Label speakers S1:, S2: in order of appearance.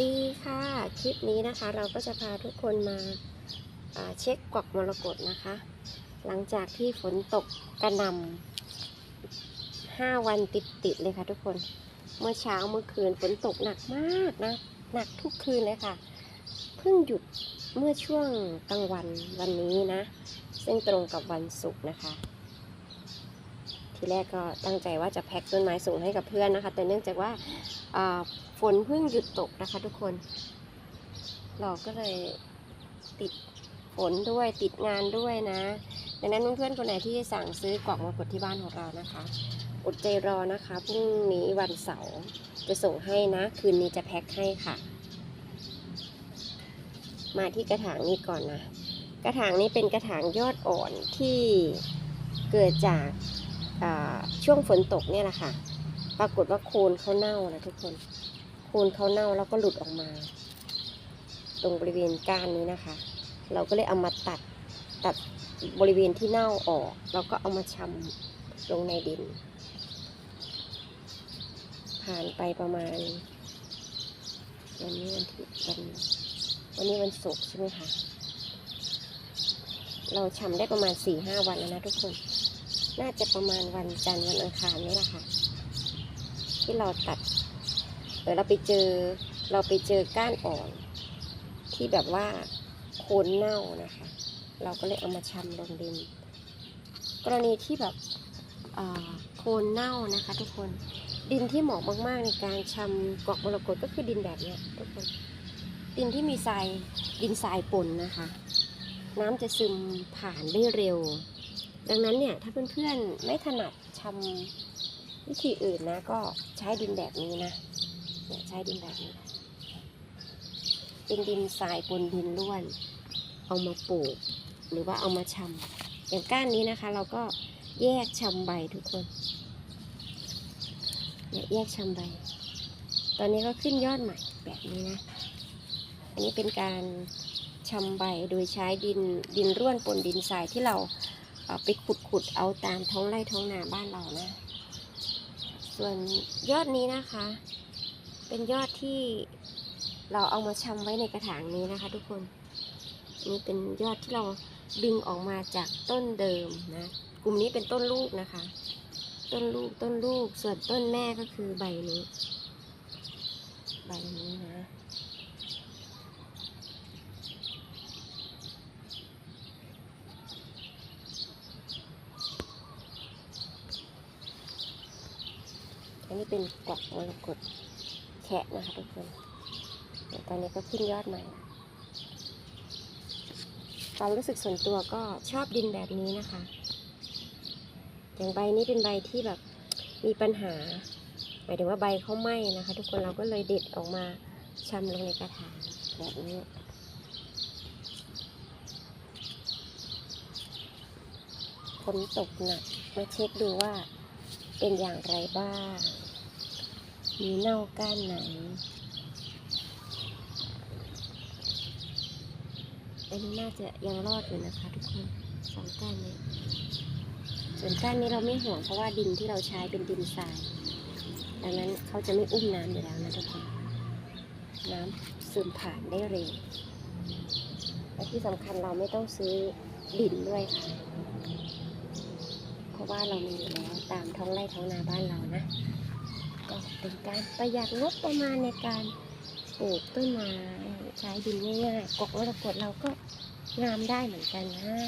S1: ดีค่ะ คลิปนี้นะคะเราก็จะพาทุกคนมาาเช็คกวักมรกตนะคะ หลังจากที่ฝนตกกระหนำห้าวันติดๆเลยค่ะทุกคน เมื่อเช้าเมื่อคืนฝนตกหนักมากนะ หนักทุกคืนเลยค่ะ เพิ่งหยุดเมื่อช่วงกลางวันวันนี้นะ ซึ่งตรงกับวันศุกร์นะคะ ทีแรกก็ตั้งใจว่าจะแพ็คต้นไม้ส่งให้กับเพื่อนนะคะ แต่เนื่องจากว่าอ่า ฝนเพิ่งหยุดตกนะคะทุกคน เราก็เลยติดฝนด้วยติดงานด้วยนะ ดังนั้นเพื่อนๆคนไหนที่สั่งซื้อกล่องมากดที่บ้านของเรานะคะอดใจรอนะคะพรุ่งนี้วันเสาร์จะส่งให้นะ คืนนี้จะแพ็คให้ค่ะ มาที่กระถางนี้ก่อนนะ กระถางนี้เป็นกระถางยอดอ่อนที่เกิดจากช่วงฝนตกเนี่ยแหละค่ะ ปรากฏว่าโคนเขาเน่านะทุกคน โคนเขาเน่าแล้วก็หลุดออกมา ตรงบริเวณก้านนี้นะคะ เราก็เลยเอามาตัดตัดบริเวณที่เน่าออก แล้วก็เอามาชำลงในดิน ผ่านไปประมาณ วันนี้วันที่วันวันนี้วันศุกร์ใช่ไหมคะเราชำได้ประมาณสี่ห้าวันแล้วนะทุกคน น่าจะประมาณวันจันทร์วันอังคารนี่แหละค่ะ ที่เราตัด อเราไปเจอเราไปเจอก้านอ่อน ที่แบบว่าโคนเน่านะคะ เราก็เลยเอามาชำลงดิน กรณีที่แบบโคนเน่านะคะทุกคนดินที่เหมาะมากๆในการชำกอกมรกตก็คือดินแบบนี้ทุกคนดินที่มีทรายดินทรายปนนะคะ น้ำจะซึมผ่านได้เร็ว ดังนั้นเนี่ยถ้าเพื่อนๆไม่ถนัดชำวิธีอื่นนะก็ใช้ดินแบบนี้นะ เนี่ยใช้ดินแบบนี้ เป็นดินทรายปนดินล้วน เอามาปลูก หรือว่าเอามาชำอย่างก้านนี้นะคะ เราก็แยกชำใบทุกคนเนี่ยแยกชำใบ ตอนนี้ก็ขึ้นยอดใหม่แบบนี้นะ อันนี้เป็นการชำใบโดยใช้ดินดินร่วนปนดินทรายที่เราเไปขุดขุดเอาตามท้องไร่ท้องนาบ้านเรานะ ส่วนยอดนี้นะคะ เป็นยอดที่เราเอามาชำไว้ในกระถางนี้นะคะ ทุกคนนนี้เป็นยอดที่เราดึงออกมาจากต้นเดิมนะ กลุ่มนี้เป็นต้นลูกนะคะ ต้นลูกต้นลูก ส่วนต้นแม่ก็คือใบนี้ ใบนี้นะอันนี้เป็นกวักมรกต แคะนะคะทุกคนเดี๋ยวตอนนี้ก็ขึ้นยอดใหม่ความรู้สึกส่วนตัวก็ชอบดินแบบนี้นะคะ อย่างใบนี้เป็นใบที่แบบมีปัญหา หมายถึงว่าใบเขาไหม้นะคะ ทุกคนเราก็เลยเด็ดออกมาชำลงในกระถางแบบนี้ฝนตกหนักมาเช็คดูว่าเป็นอย่างไรบ้าง มีเน่าก้านไหน อันนี้น่าจะยังรอดอยู่นะคะทุกคนสองก้านนี้ ส่วนก้านนี้เราไม่ห่วงเพราะว่าดินที่เราใช้เป็นดินทราย ดังนั้นเขาจะไม่อุ้มน้ำอยู่แล้วนะทุกคน น้ำซึมผ่านได้เร็ว และที่สำคัญเราไม่ต้องซื้อดินด้วยค่ะ เพราะว่าเรามีอยู่แล้วตามท้องไร่ท้องนาบ้านเรานะ ก็เป็นการประหยัดงบประมาณในการปลูกต้นไม้ใช้ดินง่ายๆกอกมรกตเราก็งามได้เหมือนกันนะ